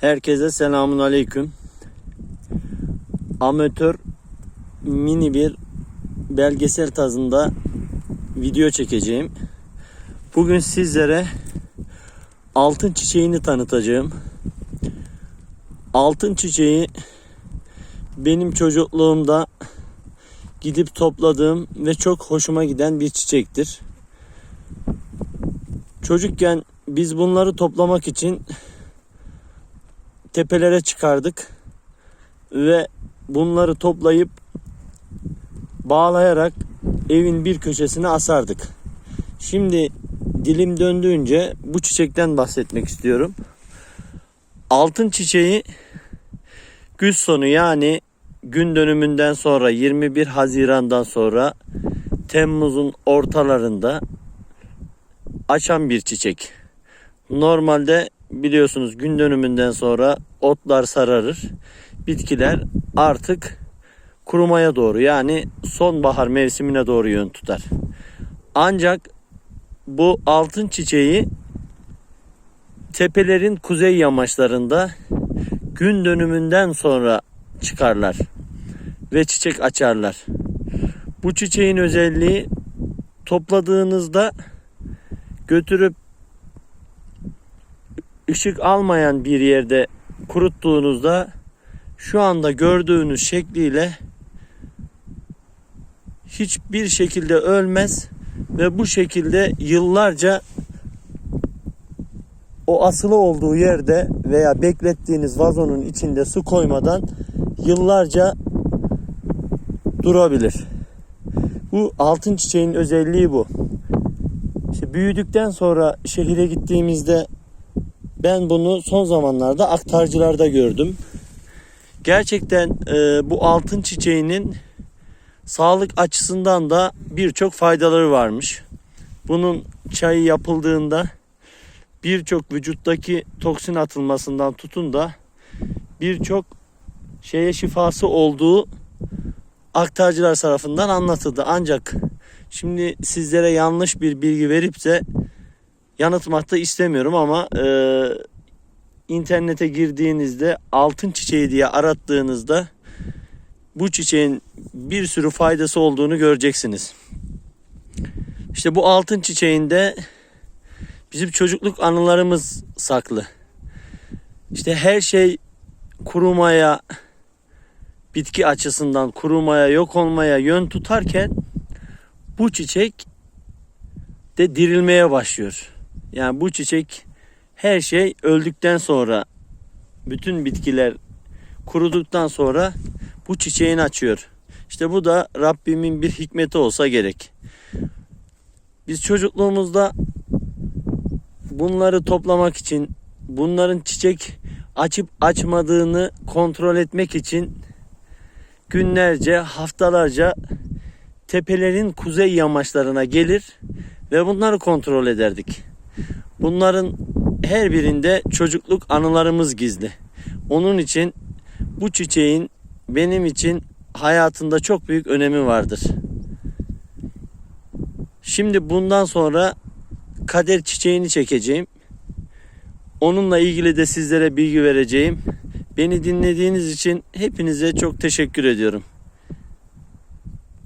Herkese selamun aleyküm. Amatör mini bir belgesel tazında video çekeceğim. Bugün sizlere altın çiçeğini tanıtacağım. Altın çiçeği benim çocukluğumda gidip topladığım ve çok hoşuma giden bir çiçektir. Çocukken biz bunları toplamak için tepelere çıkardık ve bunları toplayıp bağlayarak evin bir köşesine asardık. Şimdi dilim döndüğünce bu çiçekten bahsetmek istiyorum. Altın çiçeği güz sonu yani gün dönümünden sonra 21 Haziran'dan sonra Temmuz'un ortalarında açan bir çiçek. Normalde biliyorsunuz gün dönümünden sonra otlar sararır. Bitkiler artık kurumaya doğru yani sonbahar mevsimine doğru yön tutar. Ancak bu altın çiçeği tepelerin kuzey yamaçlarında gün dönümünden sonra çıkarlar ve çiçek açarlar. Bu çiçeğin özelliği topladığınızda götürüp ışık almayan bir yerde kuruttuğunuzda şu anda gördüğünüz şekliyle hiçbir şekilde ölmez ve bu şekilde yıllarca o asılı olduğu yerde veya beklettiğiniz vazonun içinde su koymadan yıllarca durabilir. Bu altın çiçeğin özelliği bu. İşte büyüdükten sonra şehire gittiğimizde ben bunu son zamanlarda aktarcılarda gördüm. Gerçekten e, bu altın çiçeğinin sağlık açısından da birçok faydaları varmış. Bunun çayı yapıldığında birçok vücuttaki toksin atılmasından tutun da birçok şeye şifası olduğu aktarcılar tarafından anlatıldı. Ancak şimdi sizlere yanlış bir bilgi verip de yanıltmak da istemiyorum ama e, internete girdiğinizde altın çiçeği diye arattığınızda bu çiçeğin bir sürü faydası olduğunu göreceksiniz. İşte bu altın çiçeğinde bizim çocukluk anılarımız saklı. İşte her şey kurumaya, bitki açısından kurumaya, yok olmaya yön tutarken bu çiçek de dirilmeye başlıyor. Yani bu çiçek her şey öldükten sonra bütün bitkiler kuruduktan sonra bu çiçeğini açıyor. İşte bu da Rabbimin bir hikmeti olsa gerek. Biz çocukluğumuzda bunları toplamak için, bunların çiçek açıp açmadığını kontrol etmek için günlerce, haftalarca tepelerin kuzey yamaçlarına gelir ve bunları kontrol ederdik. Bunların her birinde çocukluk anılarımız gizli. Onun için bu çiçeğin benim için hayatında çok büyük önemi vardır. Şimdi bundan sonra kader çiçeğini çekeceğim. Onunla ilgili de sizlere bilgi vereceğim. Beni dinlediğiniz için hepinize çok teşekkür ediyorum.